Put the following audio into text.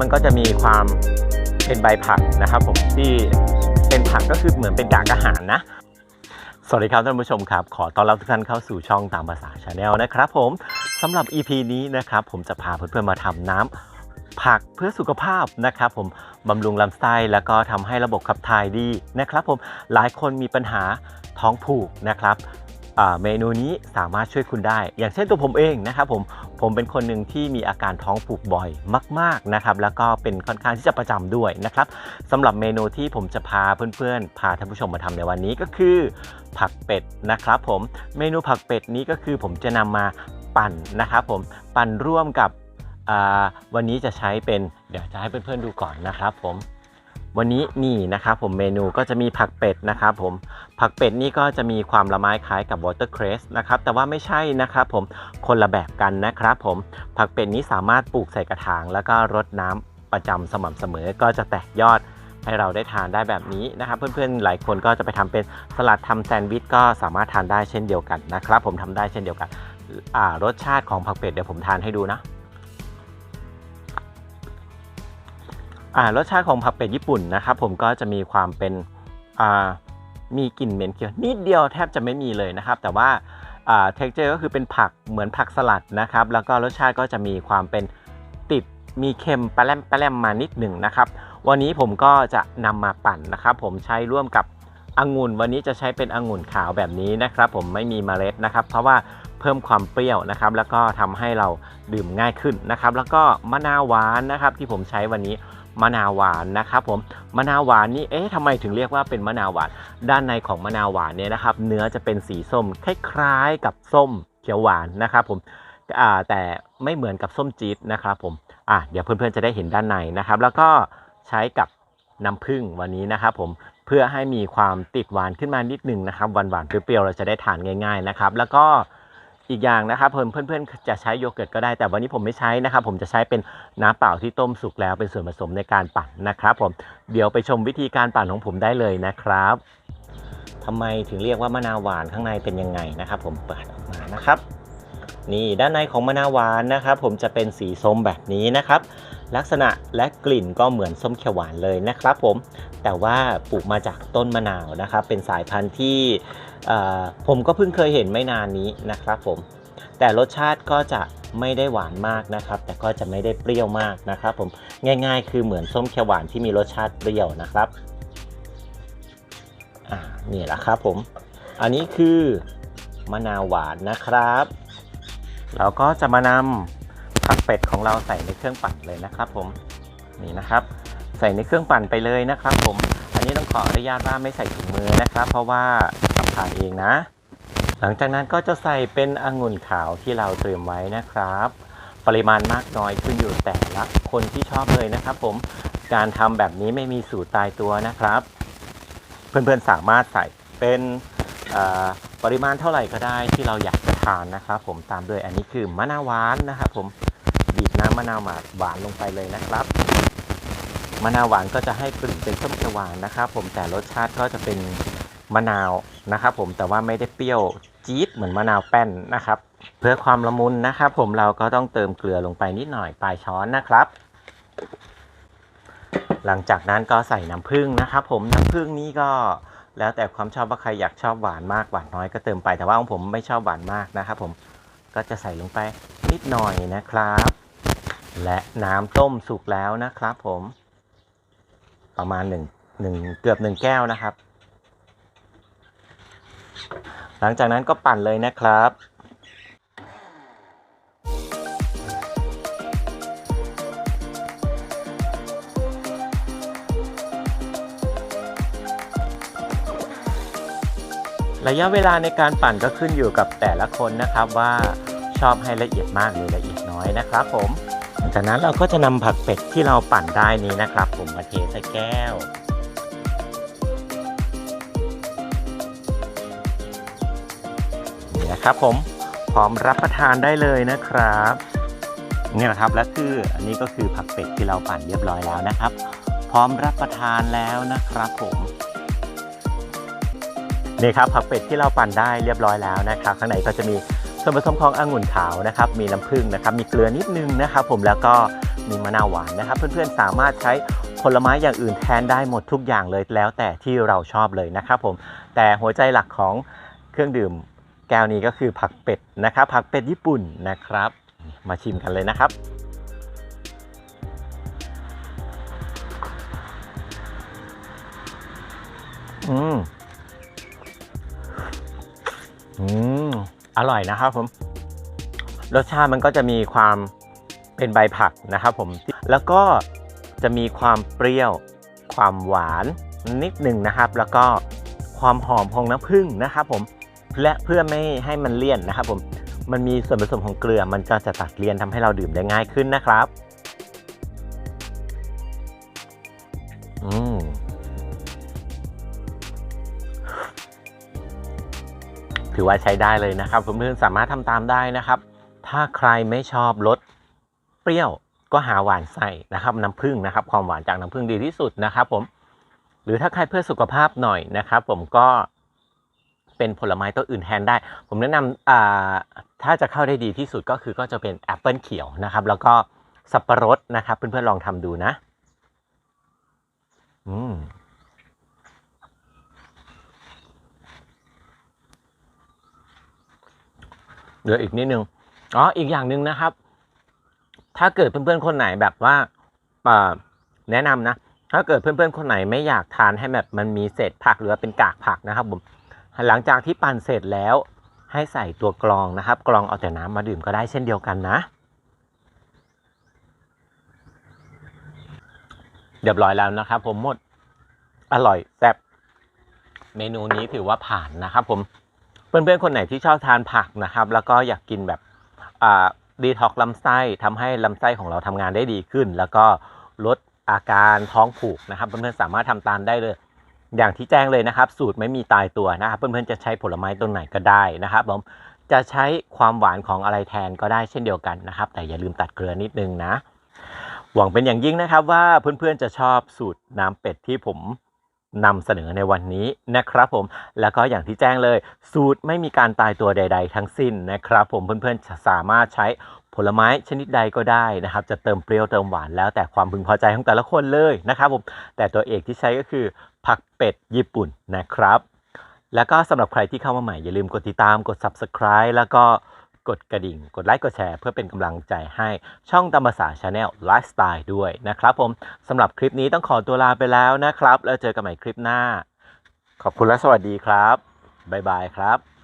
มันก็จะมีความเป็นใบผักนะครับผมที่เป็นผักก็คือเหมือนเป็นกากอาหารนะ สวัสดีครับท่านผู้ชมครับ ขอต้อนรับทุกท่านเข้าสู่ช่องตามภาษาชาแนลนะครับผมสำหรับ EP นี้นะครับผมจะพาเพื่อนๆมาทำน้ำผักเพื่อสุขภาพนะครับผมบำรุงลำไส้แล้วก็ทำให้ระบบขับถ่ายดีนะครับผมหลายคนมีปัญหาท้องผูกนะครับ เมนูนี้สามารถช่วยคุณได้ อย่างเช่นตัวผมเองนะครับผมผมเป็นคนหนึ่งที่มีอาการท้องผูกบ่อยมาก ๆนะครับ แล้วก็เป็นค่อนข้างที่จะประจำด้วยนะครับสำหรับเมนูที่ผมจะพาเพื่อนๆ พาท่านผู้ชมมาทำในวันนี้ก็คือ ผักเป็ดนะครับผมเมนูผักเป็ดนี้ก็คือผมจะนำมาปั่นนะครับผมปั่นร่วมกับวันนี้จะใช้เป็นเดี๋ยวจะให้เพื่อนๆดูก่อนนะครับผม วันนี้นี่นะครับผมเมนูก็จะมีผักเป็ดนะครับผมผักเป็ดนี่ก็จะมีความละไม้คล้ายกับ watercress นะครับแต่ว่าไม่ใช่นะครับผมคนละแบบกันนะครับผมผักเป็ดนี้สามารถปลูกใส่กระถาง แล้วก็รดน้ำประจำสม่ำเสมอก็จะแตกยอดให้เราได้ทานได้แบบนี้นะครับ เพื่อนๆหลายคนก็จะไปทำเป็นสลัดทำแซนด์วิชก็สามารถทานได้เช่นเดียวกันนะครับผมทำได้เช่นเดียวกันรสชาติของผักเป็ดเดี๋ยวผมทานให้ดูนะ รสชาติของผักเป็ดญี่ปุ่นนะครับผมก็จะมีความเป็นอ่ามีกลิ่นเหม็นเคียวนิดเดียวแทบจะไม่มีเลยนะครับ แต่ว่าอ่าเท็กเจอร์ก็คือเป็นผักเหมือนผักสลัดนะครับ แล้วก็รสชาติก็จะมีความเป็นติดมีเค็มปลาแรมปลาแรมมานิดหนึ่งนะครับ วันนี้ผมก็จะนำมาปั่นนะครับ ผมใช้ร่วมกับองุ่น วันนี้จะใช้เป็นองุ่นขาวแบบนี้นะครับ ผมไม่มีเมล็ดนะครับ เพราะว่าเพิ่มความเปรี้ยวนะครับ แล้วก็ทำให้เราดื่มง่ายขึ้นนะครับ แล้วก็มะนาวหวานนะครับ ที่ผมใช้วันนี้ มะนาวหวานนะครับผมมะนาวหวานนี่เอ๊ะทำไมถึงเรียกว่าเป็นมะนาวหวาน ด้านในของมะนาวหวานเนี่ยนะครับ เนื้อจะเป็นสีส้มคล้ายๆกับส้มเขียวหวานนะครับผมแต่ไม่เหมือนกับส้มจี๊ดนะครับผมอะเดี๋ยวเพื่อนๆจะได้เห็นด้านในนะครับ แล้วก็ใช้กับน้ำผึ้งวันนี้นะครับผมเพื่อให้มีความติดหวานขึ้นมานิดหนึงนะครับหวานๆเปรี้ยวๆเราจะได้ทานง่าย ๆนะครับ แล้วก็ อีกอย่างนะครับเพื่อนเพื่อนๆจะใช้โยเกิร์ตก็ได้แต่วันนี้ผมไม่ใช้นะครับ ผมจะใช้เป็นน้ำเปล่าที่ต้มสุกแล้วเป็นส่วนผสมในการปั่นนะครับ ผมเดี๋ยวไปชมวิธีการปั่นของผมได้เลยนะครับทำไมถึงเรียกว่ามะนาวหวานข้างในเป็นยังไงนะครับ ผมเปิดออกมานะครับ นี่ด้านในของมะนาวหวานนะครับ ผมจะเป็นสีส้มแบบนี้นะครับ ลักษณะและกลิ่นก็เหมือนส้มเขียวหวานเลยนะครับ ผมแต่ว่าปลูกมาจากต้นมะนาวนะครับ เป็นสายพันธุ์ที่ผมก็เพิ่งเคยเห็นไม่นานนี้นะครับผมแต่รสชาติก็จะไม่ได้หวานมากนะครับ แต่ก็จะไม่ได้เปรี้ยวมากนะครับ ผมง่ายๆ คือเหมือนส้มเขียวหวานที่มีรสชาติเปรี้ยวนะครับอ่านี่แหละครับผม อันนี้คือมะนาวหวานนะครับ เราก็จะมานำผักเป็ดของเราใส่ในเครื่องปั่นเลยนะครับผมนี่นะครับ ใส่ในเครื่องปั่นไปเลยนะครับ ผม อันนี้ต้องขออนุญาตว่าไม่ใส่ถุงมือนะครับ เพราะว่าขับถ่ายเองนะ หลังจากนั้นก็จะใส่เป็นองุ่นขาวที่เราเตรียมไว้นะครับ ปริมาณมากน้อยขึ้นอยู่แต่ละคนที่ชอบเลยนะครับ ผมการทำแบบนี้ไม่มีสูตรตายตัวนะครับ เพื่อนๆสามารถใส่เป็นปริมาณเท่าไหร่ก็ได้ที่เราอยากานนะครับผมตามด้วยอันนี้คือมะนาวหวานนะครับผมบีบน้ำมะนาวหวานลงไปเลยนะครับมะนาวหวานก็จะให้กลิ่นเป็นส้มเขียวหวานนะครับ ผมแต่รสชาติก็จะเป็นมะนาวนะครับ ผมแต่ว่าไม่ได้เปรี้ยวจี๊ดเหมือนมะนาวแป้นนะครับ เพื่อความละมุนนะครับผมเราก็ต้องเติมเกลือลงไปนิดหน่อยปลายช้อนนะครับ หลังจากนั้นก็ใส่น้ำผึ้งนะครับ ผมน้ำผึ้งนี้ก็ แล้วแต่ความชอบว่าใครอยากชอบหวานมากหวานน้อยก็เติมไป แต่ว่าของผมไม่ชอบหวานมากนะครับผมก็จะใส่ลงไปนิดหน่อยนะครับ และน้ำต้มสุกแล้วนะครับ ผม ประมาณหนึ่งหนึ่งเกือบหนึ่งแก้วนะครับ หลังจากนั้นก็ปั่นเลยนะครับ ระยะเวลาในการปั่นก็ขึ้นอยู่กับแต่ละคนนะครับว่าชอบให้ละเอียดมากหรือละเอียดน้อยนะครับ ผมหลังจากนั้นเราก็จะนำผักเป็ดที่เราปั่นได้นี้นะครับ ผมมาเทใส่แก้ว นี่นะครับผมพร้อมรับประทานได้เลยนะครับนี่แหละครับและคืออันนี้ก็คือผักเป็ดที่เราปั่นเรียบร้อยแล้วนะครับ พร้อมรับประทานแล้วนะครับผม นี่ครับผักเป็ดที่เราปั่นได้เรียบร้อยแล้วนะครับข้างในก็จะมีส่วนผสมขององุ่นขาวนะครับมีน้ำผึ้งนะครับมีเกลือนิดนึงนะครับผมแล้วก็มีมะนาวหวานนะครับ เพื่อนๆสามารถใช้ผลไม้อย่างอื่นแทนได้หมดทุกอย่างเลยแล้วแต่ที่เราชอบเลยนะครับผมแต่หัวใจหลักของเครื่องดื่มแก้วนี้ก็คือผักเป็ดนะครับ ผักเป็ดญี่ปุ่นนะครับ มาชิมกันเลยนะครับอืม อืมอร่อยนะครับผม รสชาติมันก็จะมีความเป็นใบผักนะครับผม แล้วก็จะมีความเปรี้ยว ความหวานนิดหนึ่งนะครับ แล้วก็ความหอมของน้ำผึ้งนะครับผม และเพื่อไม่ให้มันเลี่ยนนะครับผม มันมีส่วนผสมของเกลือ มันก็จะตัดเลี่ยนทำให้เราดื่มได้ง่ายขึ้นนะครับ อืม ถือว่าใช้ได้เลยนะครับเพื่อนๆสามารถทำตามได้นะครับ ถ้าใครไม่ชอบรสเปรี้ยวก็หาหวานใส่นะครับน้ำผึ้งนะครับ ความหวานจากน้ำผึ้งดีที่สุดนะครับ ผม หรือถ้าใครเพื่อสุขภาพหน่อยนะครับ ผมก็เป็นผลไม้ตัวอื่นแทนได้ ผมแนะนำอ่าถ้าจะเข้าได้ดีที่สุดก็คือก็จะเป็นแอปเปิลเขียวนะครับ แล้วก็สับปะรดนะครับ เพื่อนๆลองทำดูนะ อืม เหลืออีกนิดนึงอ๋ออีกอย่างหนึ่งนะครับ ถ้าเกิดเพื่อนๆคนไหนแบบว่าแนะนำนะ ถ้าเกิดเพื่อนๆคนไหนไม่อยากทานให้แบบมันมีเศษผักหรือว่าเป็นกากผักนะครับผมหลังจากที่ปั่นเสร็จแล้วให้ใส่ตัวกรองนะครับ กรองเอาแต่น้ำมาดื่มก็ได้เช่นเดียวกันนะเรียบร้อยแล้วนะครับ ผมหมดอร่อยแซ่บเมนูนี้ถือว่าผ่านนะครับผม เพื่อนๆคนไหนที่ชอบทานผักนะครับ แล้วก็อยากกินแบบดีท็อกลำไส้ทำให้ลำไส้ของเราทำงานได้ดีขึ้น แล้วก็ลดอาการท้องผูกนะครับเพื่อนๆสามารถทำตามได้เลย อย่างที่แจ้งเลยนะครับ สูตรไม่มีตายตัวนะครับเพื่อนๆจะใช้ผลไม้ต้นไหนก็ได้นะครับผมจะใช้ความหวานของอะไรแทนก็ได้เช่นเดียวกันนะครับ แต่อย่าลืมตัดเกลือนิดนึงนะ หวังเป็นอย่างยิ่งนะครับว่าเพื่อนๆจะชอบสูตรน้ำเป็ดที่ผม นำเสนอในวันนี้นะครับผมแล้วก็อย่างที่แจ้งเลย สูตรไม่มีการตายตัวใด ๆ ทั้งสิ้นนะครับ ผมเพื่อนๆสามารถใช้ผลไม้ชนิดใดก็ได้นะครับ จะเติมเปรี้ยวเติมหวานแล้วแต่ความพึงพอใจของแต่ละคนเลยนะครับผมแต่ตัวเอกที่ใช้ก็คือผักเป็ดญี่ปุ่นนะครับ แล้วก็สำหรับใครที่เข้ามาใหม่อย่าลืมกดติดตามกด subscribe แล้วก็ กดกระดิ่ง กดไลค์ กดแชร์ เพื่อเป็นกำลังใจให้ช่องธรรมศาสตร์ชาแนลไลฟ์สไตล์ด้วยนะครับผมสำหรับคลิปนี้ต้องขอตัวลาไปแล้วนะครับ แล้วเจอกันใหม่คลิปหน้า ขอบคุณและสวัสดีครับบ๊ายบายครับ